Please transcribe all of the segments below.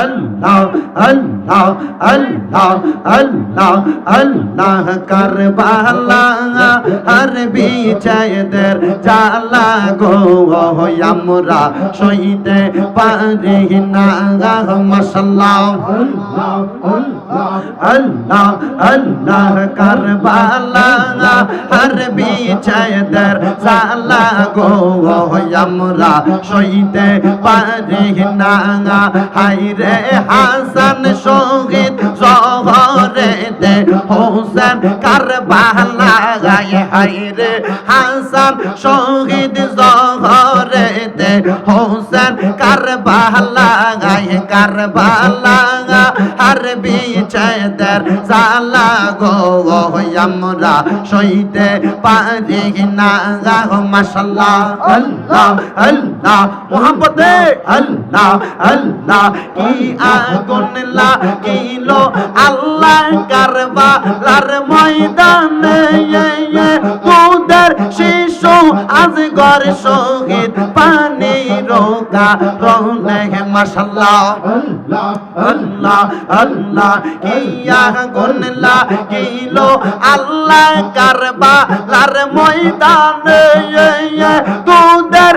আল্লাহ আল্লাহ আল্লাহ আল্লাহ আল্লাহ কারবালা, আর বিচয়দের জালা গো আমরা সইতে পারি না মাশাল্লাহ আল্লাহ আল্লাহ কারবালা, আর বিচয়দের জালা গো আমরা সইতে পারি না হাইরে হাসান শহীদ দে হোসেন কারবালা গায়। হাইরে হাসান শহীদ দে হোসেন কারবালা গায়। কারবালা আর বিচেদের জালা গো আমরা সইতে পারি না মাশাল্লাহ, আল্লাহ আল্লাহ, মোহাম্মদে, আল্লাহ আল্লাহ। কি আগুন লাগিলো আল্লাহ ময়দানে আজ গর শহীদ পানি রোগা রনে মাশাল্লাহ। আল্লাহ আল্লাহ কিয়া আগুন কিলো? আল্লাহ কারবা লার ময়দানে তোদের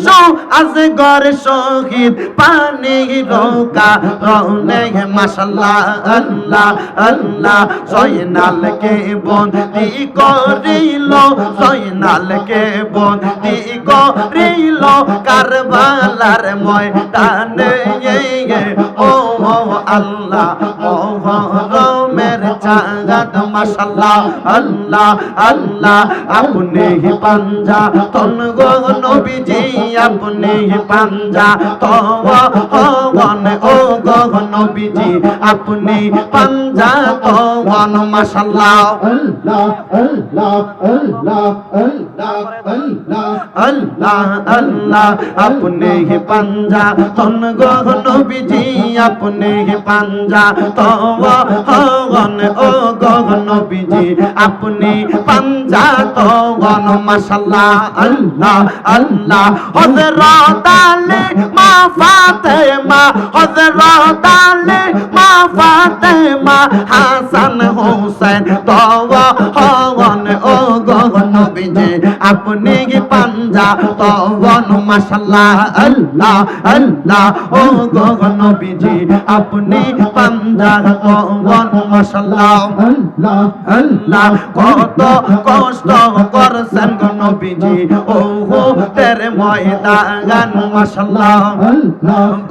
শিশু আজ গর শহীদ, পানি রোকা রনে মাশাল্লাহ, আল্লাহ আল্লাহ। জয়নাল কে বন্দি করিল জয়নাল কে বন্দি করিল। কারবালার ময়দানে ও আল্লাহ ও রমের চাঁদ মাশাল্লাহ আল্লাহ আল্লাহ আপনি পাঞ্জা। তন গো নবীজি আপনি পাঞ্জা। তো নবীজি, আপনি পাঞ্জা তো গন মাশাল্লাহ। আল্লাহ আল্লাহ, আপনি পাঞ্জা তন গো নবীজি, আপনি পাঞ্জা তো গন ও গো নবীজি, আপনি পাঞ্জা তো গন মাশাল্লাহ। আল্লাহ আল্লাহ, হযরত আলী ফাতেমা হযরত আলী মা ফাতেমা হাসান হোসেন তো গন ও গো নবীজি। আপনি পাঞ্জা? তো গন মাশাল্লাহ, আল্লাহ আল্লাহ। ও গো নবীজি, আপনি পাঞ্জা তো গন মাশাল্লাহ, আল্লাহ কত কষ্ট করছেন গো নবীজি। ও হো তেরে ময়দান, মাশাল্লাহ।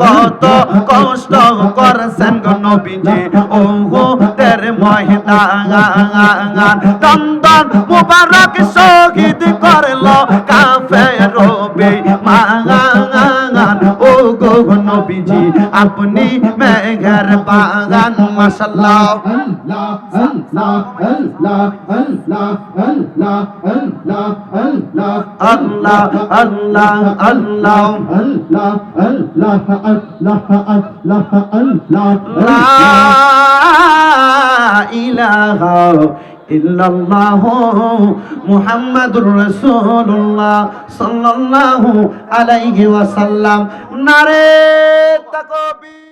কত কষ্ট করছেন গো নবীজি। ও হো তেরে ময়দান দন্দন মুবারক শহীদ করল কাফের বেঈমান ও গো নবীজি, আপনি মেঘের বাগান মাশাল্লাহ আল্লাহ আল্লাহ আল্লাহ। লা ইলাহা ইল্লাল্লাহ মুহাম্মাদুর রাসূলুল্লাহ সাল্লাল্লাহু আলাইহি ওয়াসাল্লাম। নারে তাকবীর।